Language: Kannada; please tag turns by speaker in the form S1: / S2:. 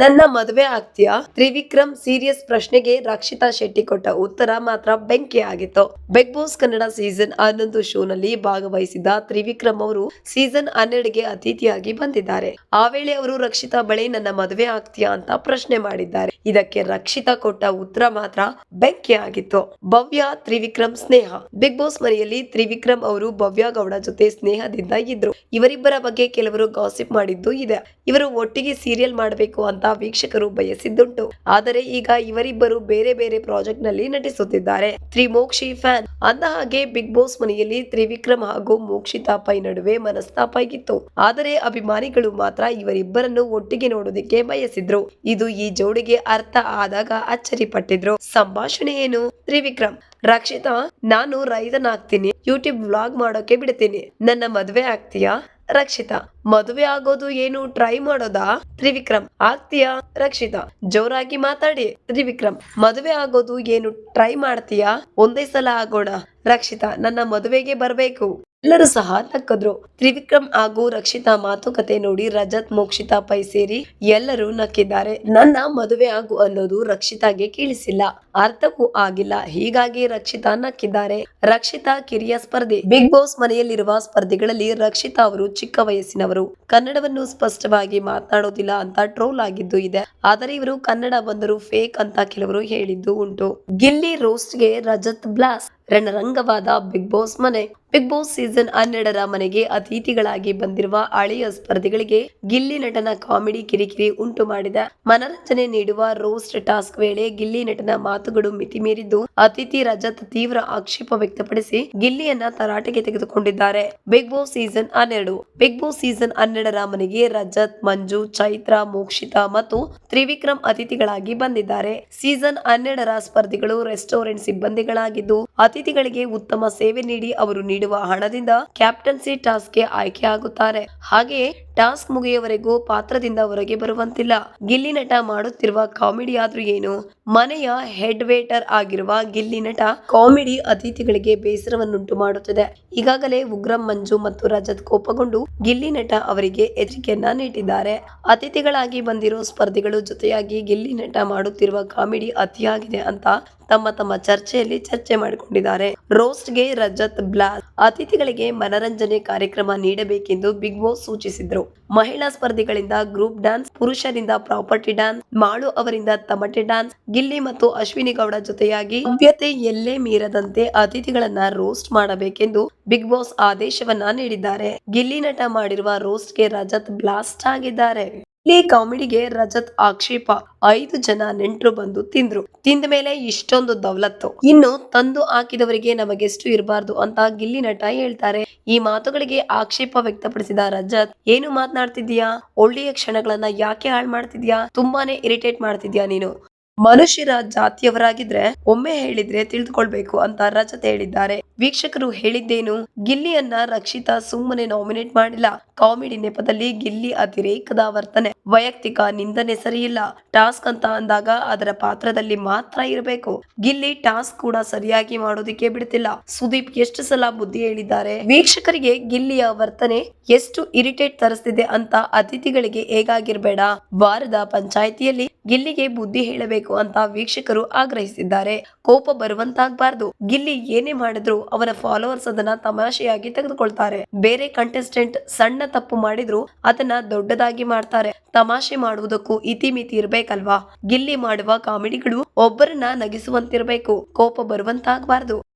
S1: ನನ್ನ ಮದುವೆ ಆಗ್ತೀಯಾ? ತ್ರಿವಿಕ್ರಮ್ ಸೀರಿಯಸ್ ಪ್ರಶ್ನೆಗೆ ರಕ್ಷಿತಾ ಶೆಟ್ಟಿ ಕೊಟ್ಟ ಉತ್ತರ ಮಾತ್ರ ಬೆಂಕಿ ಆಗಿತ್ತು. ಬಿಗ್ ಬಾಸ್ ಕನ್ನಡ ಸೀಸನ್ ಹನ್ನೊಂದು ಶೋನಲ್ಲಿ ಭಾಗವಹಿಸಿದ್ದ ತ್ರಿವಿಕ್ರಮ್ ಅವರು ಸೀಸನ್ ಹನ್ನೆರಡಿಗೆ ಅತಿಥಿಯಾಗಿ ಬಂದಿದ್ದಾರೆ. ಆ ವೇಳೆ ಅವರು, ರಕ್ಷಿತಾ, ಬಳಿ ನನ್ನ ಮದುವೆ ಆಗ್ತೀಯಾ? ಅಂತ ಪ್ರಶ್ನೆ ಮಾಡಿದ್ದಾರೆ. ಇದಕ್ಕೆ ರಕ್ಷಿತಾ ಕೊಟ್ಟ ಉತ್ತರ ಮಾತ್ರ ಬೆಂಕಿ ಆಗಿತ್ತು. ಭವ್ಯ ತ್ರಿವಿಕ್ರಮ್ ಸ್ನೇಹ. ಬಿಗ್ ಬಾಸ್ ಮನೆಯಲ್ಲಿ ತ್ರಿವಿಕ್ರಮ್ ಅವರು ಭವ್ಯ ಗೌಡ ಜೊತೆ ಸ್ನೇಹದಿಂದ ಇದ್ರು. ಇವರಿಬ್ಬರ ಬಗ್ಗೆ ಕೆಲವರು ಗಾಸಿಪ್ ಮಾಡಿದ್ದು ಇದೆ. ಇವರು ಒಟ್ಟಿಗೆ ಸೀರಿಯಲ್ ಮಾಡಬೇಕು ಅಂತ ವೀಕ್ಷಕರು ಬಯಸಿದ್ದುಂಟು. ಆದರೆ ಈಗ ಇವರಿಬ್ಬರು ಬೇರೆ ಬೇರೆ ಪ್ರಾಜೆಕ್ಟ್ನಲ್ಲಿ ನಟಿಸುತ್ತಿದ್ದಾರೆ. ತ್ರಿಮೋಕ್ಷಿ ಫ್ಯಾನ್. ಅಂದ ಹಾಗೆ ಬಿಗ್ ಬಾಸ್ ಮನೆಯಲ್ಲಿ ತ್ರಿವಿಕ್ರಮ್ ಹಾಗೂ ಮೋಕ್ಷಿತಾ ಪೈ ನಡುವೆ ಮನಸ್ತಾಪ ಆಗಿತ್ತು ಆದರೆ ಅಭಿಮಾನಿಗಳು ಮಾತ್ರ ಇವರಿಬ್ಬರನ್ನು ಒಟ್ಟಿಗೆ ನೋಡೋದಿಕ್ಕೆ ಬಯಸಿದ್ರು. ಇದು ಈ ಜೋಡಿಗೆ ಅರ್ಥ ಆದಾಗ ಅಚ್ಚರಿ ಪಟ್ಟಿದ್ರು ಸಂಭಾಷಣೆ ಏನು? ತ್ರಿವಿಕ್ರಮ್. ರಕ್ಷಿತಾ, ನಾನು ರೈತನಾಗ್ತೀನಿ. ಯೂಟ್ಯೂಬ್ ವ್ಲಾಗ್ ಮಾಡೋಕೆ ಬಿಡ್ತೀನಿ. ನನ್ನ ಮದುವೆ ಆಗ್ತೀಯಾ? ರಕ್ಷಿತಾ, ಮದುವೆ ಆಗೋದು ಏನು? ಟ್ರೈ ಮಾಡೋದಾ? ತ್ರಿವಿಕ್ರಮ್. ಆಗ್ತೀಯಾ? ರಕ್ಷಿತಾ, ಜೋರಾಗಿ ಮಾತಾಡಿ. ತ್ರಿವಿಕ್ರಮ್, ಮದುವೆ ಆಗೋದು ಏನು? ಟ್ರೈ ಮಾಡ್ತೀಯಾ? ಒಂದೇ ಸಲ ಆಗೋಣ. ರಕ್ಷಿತಾ, ನನ್ನ ಮದುವೆಗೆ ಬರ್ಬೇಕು. ಎಲ್ಲರೂ ಸಹ ನಕ್ಕದ್ರು. ತ್ರಿವಿಕ್ರಮ್ ಹಾಗೂ ರಕ್ಷಿತಾ ಮಾತುಕತೆ ನೋಡಿ ರಜತ್, ಮೋಕ್ಷಿತಾ ಪೈ ಸೇರಿ ಎಲ್ಲರೂ ನಕ್ಕಿದ್ದಾರೆ. ನನ್ನ ಮದುವೆ ಆಗು ಅನ್ನೋದು ರಕ್ಷಿತಾಗೆ ಕೇಳಿಸಿಲ್ಲ. ಅರ್ಥವೂ ಆಗಿಲ್ಲ. ಹೀಗಾಗಿ ರಕ್ಷಿತಾ ನಕ್ಕಿದ್ದಾರೆ. ರಕ್ಷಿತಾ ಕಿರಿಯ ಸ್ಪರ್ಧೆ. ಬಿಗ್ ಬಾಸ್ ಮನೆಯಲ್ಲಿರುವ ಸ್ಪರ್ಧೆಗಳಲ್ಲಿ ರಕ್ಷಿತಾ ಅವರು ಚಿಕ್ಕ ವಯಸ್ಸಿನವರು. ಕನ್ನಡವನ್ನು ಸ್ಪಷ್ಟವಾಗಿ ಮಾತನಾಡೋದಿಲ್ಲ ಅಂತ ಟ್ರೋಲ್ ಆಗಿದ್ದು ಇದೆ. ಆದರೆ ಇವರು ಕನ್ನಡ ಬಂದರು ಫೇಕ್ ಅಂತ ಕೆಲವರು ಹೇಳಿದ್ದು ಉಂಟು. ಗಿಲ್ಲಿ ರೋಸ್ಟ್ಗೆ ರಜತ್ ಬ್ಲಾಸ್ ರಣರಂಗವಾದ ಬಿಗ್ ಬಾಸ್ ಮನೆ. ಬಿಗ್ ಬಾಸ್ ಸೀಸನ್ ಹನ್ನೆರಡರ ಮನೆಗೆ ಅತಿಥಿಗಳಾಗಿ ಬಂದಿರುವ ಹಳೆಯ ಸ್ಪರ್ಧಿಗಳಿಗೆ ಗಿಲ್ಲಿ ನಟನ ಕಾಮಿಡಿ ಕಿರಿಕಿರಿ ಉಂಟು ಮಾಡಿದ. ಮನರಂಜನೆ ನೀಡುವ ರೋಸ್ಟ್ ಟಾಸ್ಕ್ ವೇಳೆ ಗಿಲ್ಲಿ ನಟನ ಮಾತುಗಳು ಮಿತಿಮೀರಿದ್ದು ಅತಿಥಿ ರಜತ್ ತೀವ್ರ ಆಕ್ಷೇಪ ವ್ಯಕ್ತಪಡಿಸಿ ಗಿಲ್ಲಿಯನ್ನ ತರಾಟೆಗೆ ತೆಗೆದುಕೊಂಡಿದ್ದಾರೆ. ಬಿಗ್ ಬಾಸ್ ಸೀಸನ್ ಹನ್ನೆರಡು. ಬಿಗ್ ಬಾಸ್ ಸೀಸನ್ ಹನ್ನೆರಡರ ಮನೆಗೆ ರಜತ್, ಮಂಜು, ಚೈತ್ರ, ಮೋಕ್ಷಿತಾ ಮತ್ತು ತ್ರಿವಿಕ್ರಮ್ ಅತಿಥಿಗಳಾಗಿ ಬಂದಿದ್ದಾರೆ. ಸೀಸನ್ ಹನ್ನೆರಡರ ಸ್ಪರ್ಧಿಗಳು ರೆಸ್ಟೋರೆಂಟ್ ಸಿಬ್ಬಂದಿಗಳಾಗಿದ್ದು ಅತಿಥಿಗಳಿಗೆ ಉತ್ತಮ ಸೇವೆ ನೀಡಿ ಅವರು ನೀಡುವ ಹಣದಿಂದ ಕ್ಯಾಪ್ಟನ್ಸಿ ಟಾಸ್ಕ್ಗೆ ಆಯ್ಕೆ ಆಗುತ್ತಾರೆ ಹಾಗೆಯೇ ಟಾಸ್ಕ್ ಮುಗಿಯುವವರೆಗೂ ಪಾತ್ರದಿಂದ ಹೊರಗೆ ಬರುವಂತಿಲ್ಲ. ಗಿಲ್ಲಿ ನಟ ಮಾಡುತ್ತಿರುವ ಕಾಮಿಡಿ ಆದ್ರೂ ಏನು? ಮನೆಯ ಹೆಡ್ ವೇಟರ್ ಆಗಿರುವ ಗಿಲ್ಲಿ ನಟ ಕಾಮಿಡಿ ಅತಿಥಿಗಳಿಗೆ ಬೇಸರವನ್ನುಂಟು ಮಾಡುತ್ತದೆ. ಈಗಾಗಲೇ ಉಗ್ರಂ ಮಂಜು ಮತ್ತು ರಜತ್ ಕೋಪಗೊಂಡು ಗಿಲ್ಲಿ ನಟ ಅವರಿಗೆ ಎಚ್ಚರಿಕೆಯನ್ನ ನೀಡಿದ್ದಾರೆ. ಅತಿಥಿಗಳಾಗಿ ಬಂದಿರುವ ಸ್ಪರ್ಧಿಗಳು ಜೊತೆಯಾಗಿ ಗಿಲ್ಲಿ ನಟ ಮಾಡುತ್ತಿರುವ ಕಾಮಿಡಿ ಅತಿಯಾಗಿದೆ ಅಂತ ತಮ್ಮ ತಮ್ಮ ಚರ್ಚೆಯಲ್ಲಿ ಚರ್ಚೆ ಮಾಡಿಕೊಂಡಿದ್ದಾರೆ. ರೋಸ್ಟ್ಗೆ ರಜತ್ ಬ್ಲಾಸ್ ಅತಿಥಿಗಳಿಗೆ ಮನರಂಜನೆ ಕಾರ್ಯಕ್ರಮ ನೀಡಬೇಕೆಂದು ಬಿಗ್ ಬಾಸ್ ಸೂಚಿಸಿದ್ರು. ಮಹಿಳಾ ಸ್ಪರ್ಧಿಗಳಿಂದ ಗ್ರೂಪ್ ಡ್ಯಾನ್ಸ್, ಪುರುಷರಿಂದ ಪ್ರಾಪರ್ಟಿ ಡ್ಯಾನ್ಸ್, ಮಾಳು ಅವರಿಂದ ತಮಟೆ ಡ್ಯಾನ್ಸ್, ಗಿಲ್ಲಿ ಮತ್ತು ಅಶ್ವಿನಿ ಗೌಡ ಜೊತೆಯಾಗಿ ಭವ್ಯತೆ ಎಲ್ಲೇ ಮೀರದಂತೆ ಅತಿಥಿಗಳನ್ನ ರೋಸ್ಟ್ ಮಾಡಬೇಕೆಂದು ಬಿಗ್ ಬಾಸ್ ಆದೇಶವನ್ನ ನೀಡಿದ್ದಾರೆ. ಗಿಲ್ಲಿ ನಟ ಮಾಡಿರುವ ರೋಸ್ಟ್ಗೆ ರಜತ್ ಬ್ಲಾಸ್ಟ್ ಆಗಿದ್ದಾರೆ. ಇಲ್ಲಿ ಕಾಮಿಡಿಗೆ ರಜತ್ ಆಕ್ಷೇಪ. ಐದು ಜನ ನೆಂಟರು ಬಂದು ತಿಂದ್ರು. ತಿಂದ ಮೇಲೆ ಇಷ್ಟೊಂದು ದೌಲತ್ತು. ಇನ್ನು ತಂದು ಹಾಕಿದವರಿಗೆ ನಮಗೆಷ್ಟು ಇರಬಾರ್ದು ಅಂತ ಗಿಲ್ಲಿ ನಟ ಹೇಳ್ತಾರೆ. ಈ ಮಾತುಗಳಿಗೆ ಆಕ್ಷೇಪ ವ್ಯಕ್ತಪಡಿಸಿದ ರಜತ್, ಏನು ಮಾತನಾಡ್ತಿದ್ಯಾ ಒಳ್ಳೆಯ ಕ್ಷಣಗಳನ್ನ ಯಾಕೆ ಹಾಳು ಮಾಡ್ತಿದ್ಯಾ ತುಂಬಾನೇ ಇರಿಟೇಟ್ ಮಾಡ್ತಿದ್ಯಾ ನೀನು? ಮನುಷ್ಯರ ಜಾತಿಯವರಾಗಿದ್ರೆ ಒಮ್ಮೆ ಹೇಳಿದ್ರೆ ತಿಳಿದುಕೊಳ್ಬೇಕು ಅಂತ ರಜತ್ ಹೇಳಿದ್ದಾರೆ. ವೀಕ್ಷಕರು ಹೇಳಿದ್ದೇನು, ಗಿಲ್ಲಿಯನ್ನ ರಕ್ಷಿತಾ ಸುಮ್ಮನೆ ನಾಮಿನೇಟ್ ಮಾಡಿಲ್ಲ. ಕಾಮಿಡಿ ನೆಪದಲ್ಲಿ ಗಿಲ್ಲಿ ಅತಿರೇಕದ ವರ್ತನೆ. ವೈಯಕ್ತಿಕ ನಿಂದನೆ ಸರಿಯಿಲ್ಲ. ಟಾಸ್ಕ್ ಅಂತ ಅಂದಾಗ ಅದರ ಪಾತ್ರದಲ್ಲಿ ಮಾತ್ರ ಇರಬೇಕು. ಗಿಲ್ಲಿ ಟಾಸ್ಕ್ ಕೂಡ ಸರಿಯಾಗಿ ಮಾಡೋದಿಕ್ಕೆ ಬಿಡ್ತಿಲ್ಲ. ಸುದೀಪ್ ಎಷ್ಟು ಸಲ ಬುದ್ಧಿ ಹೇಳಿದ್ದಾರೆ? ವೀಕ್ಷಕರಿಗೆ ಗಿಲ್ಲಿಯ ವರ್ತನೆ ಎಷ್ಟು ಇರಿಟೇಟ್ ತರಿಸ್ತಿದೆ ಅಂತ ಅತಿಥಿಗಳಿಗೆ ಹೇಗಾಗಿರ್ಬೇಡ. ವಾರದ ಪಂಚಾಯಿತಿಯಲ್ಲಿ ಗಿಲ್ಲಿಗೆ ಬುದ್ಧಿ ಹೇಳಬೇಕು ಅಂತ ವೀಕ್ಷಕರು ಆಗ್ರಹಿಸಿದ್ದಾರೆ. ಕೋಪ ಬರುವಂತಾಗಬಾರ್ದು. ಗಿಲ್ಲಿ ಏನೇ ಮಾಡಿದ್ರು ಅವರ ಫಾಲೋವರ್ಸ್ ಅದನ್ನ ತಮಾಷೆಯಾಗಿ ತೆಗೆದುಕೊಳ್ತಾರೆ. ಬೇರೆ ಕಂಟೆಸ್ಟೆಂಟ್ ಸಣ್ಣ ತಪ್ಪು ಮಾಡಿದ್ರು ಅದನ್ನ ದೊಡ್ಡದಾಗಿ ಮಾಡ್ತಾರೆ. ತಮಾಷೆ ಮಾಡುವುದಕ್ಕೂ ಇತಿಮಿತಿ ಇರ್ಬೇಕಲ್ವಾ? ಗಿಲ್ಲಿ ಮಾಡುವ ಕಾಮಿಡಿಗಳು ಒಬ್ಬರನ್ನ ನಗಿಸುವಂತಿರ್ಬೇಕು. ಕೋಪ ಬರುವಂತಾಗಬಾರ್ದು.